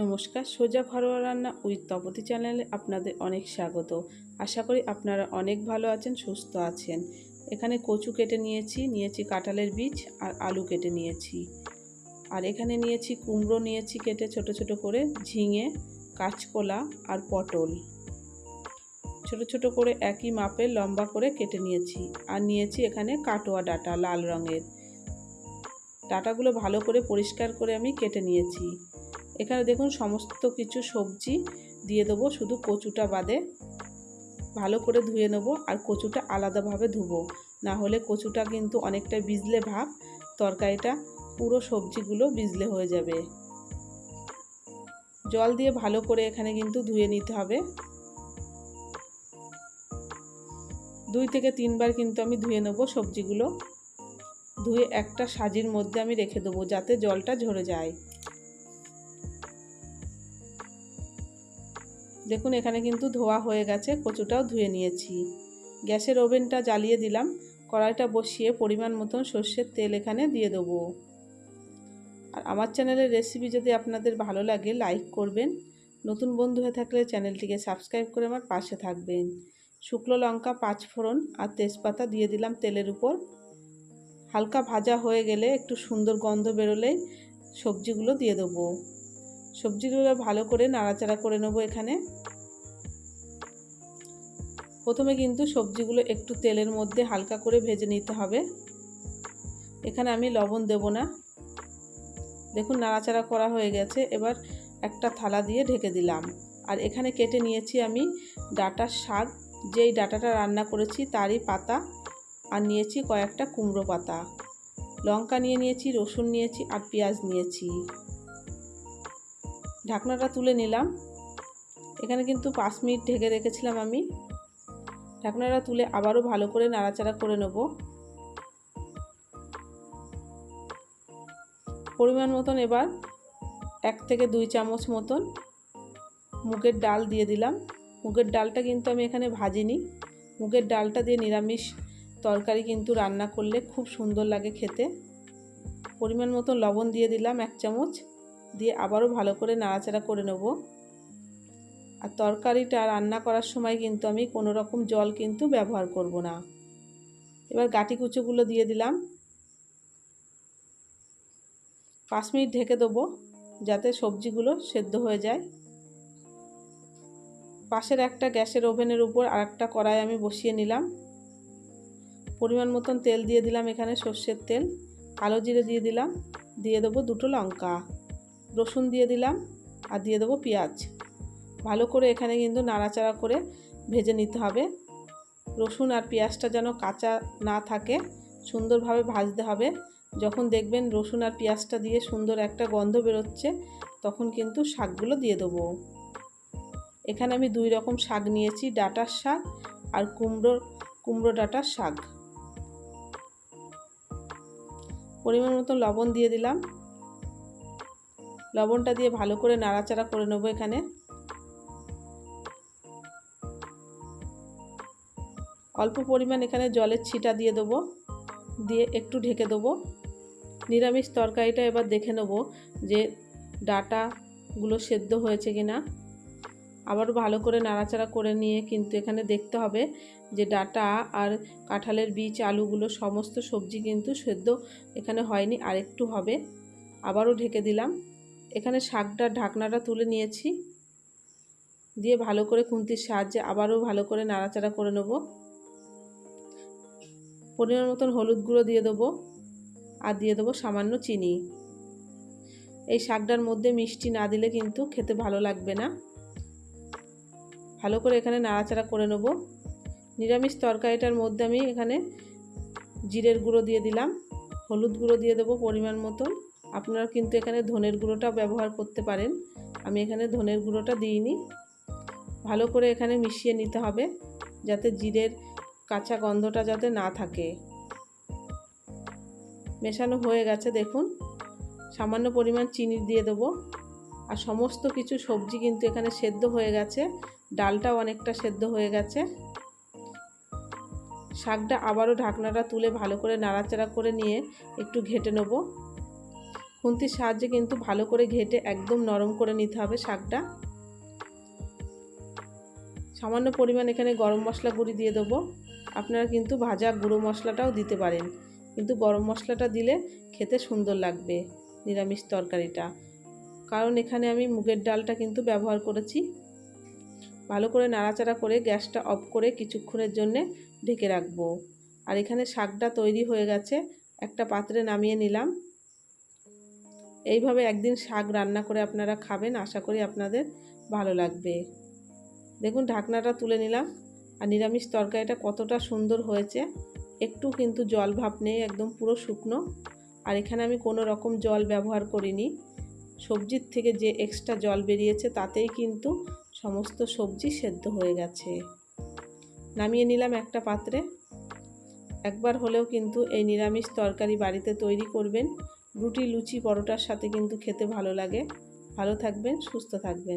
নমস্কার, সোজা ঘরোয়া রান্না উইথ তপতি চ্যানেলে আপনাদের অনেক স্বাগত। আশা করি আপনারা অনেক ভালো আছেন, সুস্থ আছেন। এখানে কচু কেটে নিয়েছি নিয়েছি কাঁঠালের বীজ আর আলু কেটে নিয়েছি। আর এখানে নিয়েছি কুমড়ো, নিয়েছি কেটে ছোট ছোট করে ঝিঙে, কাঁচকলা আর পটল। ছোট ছোট করে একই মাপের লম্বা করে কেটে নিয়েছি আর নিয়েছি এখানে কাটোয়া ডাটা লাল রঙের। ডাটাগুলো ভালো করে পরিষ্কার করে আমি কেটে নিয়েছি। এখানে দেখুন সমস্ত কিছু সবজি দিয়ে দেবো, শুধু কচুটা বাদে। ভালো করে ধুয়ে নেব আর কচুটা আলাদাভাবে ধুবো। না হলে কচুটা কিন্তু অনেকটা বিজলে ভাব, তরকারিটা পুরো সবজিগুলো বিজলে হয়ে যাবে। জল দিয়ে ভালো করে এখানে কিন্তু ধুয়ে নিতে হবে। দুই থেকে তিনবার কিন্তু আমি ধুয়ে নেব সবজিগুলো। ধুয়ে একটা সাজির মধ্যে আমি রেখে দেবো যাতে জলটা ঝরে যায়। দেখুন, এখানে কিন্তু ধোয়া হয়ে গেছে, কচুটাও ধুয়ে নিয়েছি। গ্যাসের ওভেনটা জ্বালিয়ে দিলাম, কড়াইটা বসিয়ে পরিমাণ মতন সর্ষের তেল এখানে দিয়ে দেবো। আর আমার চ্যানেলের রেসিপি যদি আপনাদের ভালো লাগে, লাইক করবেন। নতুন বন্ধু হয়ে থাকলে চ্যানেলটিকে সাবস্ক্রাইব করে আমার পাশে থাকবেন। শুকনো লঙ্কা পাঁচ ফোড়ন আর তেজপাতা দিয়ে দিলাম তেলের উপর। হালকা ভাজা হয়ে গেলে একটু সুন্দর গন্ধ বেরোলেই সবজিগুলো দিয়ে দেবো। সবজিগুলো ভালো করে নাড়াচাড়া করে নেব এখানে। প্রথমে কিন্তু সবজিগুলো একটু তেলের মধ্যে হালকা করে ভেজে নিতে হবে। এখানে আমি লবণ দেব না। দেখুন নাড়াচাড়া করা হয়ে গেছে, এবার একটা থালা দিয়ে ঢেকে দিলাম। আর এখানে কেটে নিয়েছি আমি ডাটার শাক। যেই ডাটাটা রান্না করেছি তারই পাতা, আর নিয়েছি কয়েকটা কুমড়ো পাতা। লঙ্কা নিয়ে নিয়েছি, রসুন নিয়েছি, আর পেঁয়াজ নিয়েছি। ঢাকনাটা তুলে নিলাম। এখানে কিন্তু পাঁচ মিনিট ঢেকে রেখেছিলাম আমি। ঢাকনাটা তুলে আবারও ভালো করে নাড়াচাড়া করে নেব। পরিমাণ মতন এবার এক থেকে দুই চামচ মতন মুগের ডাল দিয়ে দিলাম। মুগের ডালটা কিন্তু আমি এখানে ভাজিনি। মুগের ডালটা দিয়ে নিরামিষ তরকারি কিন্তু রান্না করলে খুব সুন্দর লাগে খেতে। পরিমাণ মতো লবণ দিয়ে দিলাম এক চামচ। দিয়ে আবারও ভালো করে নাড়াচাড়া করে নেব। আর তরকারিটা রান্না করার সময় কিন্তু আমি কোনো রকম জল কিন্তু ব্যবহার করব না। এবার গাটি কুচোগুলো দিয়ে দিলাম। পাঁচ মিনিট ঢেকে দেবো যাতে সবজিগুলো সেদ্ধ হয়ে যায়। পাশের একটা গ্যাসের ওভেনের উপর আর একটা কড়াই আমি বসিয়ে নিলাম। পরিমাণ মতন তেল দিয়ে দিলাম এখানে সর্ষের তেল। কালো জিরে দিয়ে দিলাম। দিয়ে দেবো দুটো লঙ্কা। রসুন দিয়ে দিলাম আর দিয়ে দেবো পেঁয়াজ। ভালো করে এখানে কিন্তু নাড়াচাড়া করে ভেজে নিতে হবে। রসুন আর পেঁয়াজটা যেন কাঁচা না থাকে, সুন্দরভাবে ভাজতে হবে। যখন দেখবেন রসুন আর পেঁয়াজটা দিয়ে সুন্দর একটা গন্ধ বেরোচ্ছে, তখন কিন্তু শাকগুলো দিয়ে দেবো। এখানে আমি দুই রকম শাক নিয়েছি, ডাটার শাক আর কুমড়োর কুমড়ো ডাটার শাক। পরিমাণ মতো লবণ দিয়ে দিলাম। লবণটা দিয়ে ভালো করে নাড়াচাড়া করে নেব এখানে। অল্প পরিমাণ এখানে জলের ছিটা দিয়ে দেবো, দিয়ে একটু ঢেকে দেবো। নিরামিষ তরকারিটা এবার দেখে নেব যে ডাটাগুলো সেদ্ধ হয়েছে কি না আবারও ভালো করে নাড়াচাড়া করে নিয়ে কিন্তু এখানে দেখতে হবে যে ডাটা আর কাঁঠালের বীজ, আলুগুলো সমস্ত সবজি কিন্তু সেদ্ধ এখানে হয়নি আর একটু হবে। আবারও ঢেকে দিলাম। এখানে শাকটার ঢাকনাটা তুলে নিয়েছি। দিয়ে ভালো করে খুন্তির সাহায্যে আবারও ভালো করে নাড়াচাড়া করে নেব। পরিমাণ মতন হলুদ গুঁড়ো দিয়ে দেবো আর দিয়ে দেবো সামান্য চিনি। এই শাকটার মধ্যে মিষ্টি না দিলে কিন্তু খেতে ভালো লাগবে না। ভালো করে এখানে নাড়াচাড়া করে নেব। নিরামিষ তরকারিটার মধ্যে আমি এখানে জিরের গুঁড়ো দিয়ে দিলাম। হলুদ গুঁড়ো দিয়ে দেবো পরিমাণ মতন। আপনারা কিন্তু এখানে ধনের গুঁড়োটা ব্যবহার করতে পারেন। আমি এখানে ধনের গুঁড়োটা দিইনি। ভালো করে এখানে মিশিয়ে নিতে হবে যাতে জিরের কাঁচা গন্ধটা যাতে না থাকে। মেশানো হয়ে গেছে, দেখুন। সামান্য পরিমাণ চিনি দিয়ে দেবো। আর সমস্ত কিছু সবজি কিন্তু এখানে সেদ্ধ হয়ে গেছে। ডালটাও অনেকটা সেদ্ধ হয়ে গেছে। শাকটা আবারও ঢাকনাটা তুলে ভালো করে নাড়াচাড়া করে নিয়ে একটু ঘেটে নেব। খুন্তির সাহায্যে কিন্তু ভালো করে ঘেটে একদম নরম করে নিতে হবে শাকটা। সামান্য পরিমাণ এখানে গরম মশলা গুঁড়ি দিয়ে দেবো। আপনারা কিন্তু ভাজা গুঁড়ো মশলাটাও দিতে পারেন। কিন্তু গরম মশলাটা দিলে খেতে সুন্দর লাগবে নিরামিষ তরকারিটা। কারণ এখানে আমি মুগের ডালটা কিন্তু ব্যবহার করেছি। ভালো করে নাড়াচাড়া করে গ্যাসটা অফ করে কিছুক্ষণের জন্যে ঢেকে রাখব। আর এখানে শাকটা তৈরি হয়ে গেছে। একটা পাত্রে নামিয়ে নিলাম। এইভাবে একদিন শাক রান্না করে আপনারা খাবেন, আশা করি আপনাদের ভালো লাগবে। দেখুন, ঢাকনাটা তুলে নিলাম। আর নিরামিষ তরকারিটা কতটা সুন্দর হয়েছে। একটু কিন্তু জল ভাব নেই, একদম পুরো শুকনো। আর এখানে আমি কোনো রকম জল ব্যবহার করিনি। সবজির থেকে যে এক্সট্রা জল বেরিয়েছে, তাতেই কিন্তু সমস্ত সবজি সেদ্ধ হয়ে গেছে। নামিয়ে নিলাম একটা পাত্রে। একবার হলেও কিন্তু এই নিরামিষ তরকারি বাড়িতে তৈরি করবেন। রুটি লুচি পরোটার সাথে কিন্তু খেতে ভালো লাগে। ভালো থাকবেন সুস্থ থাকবেন।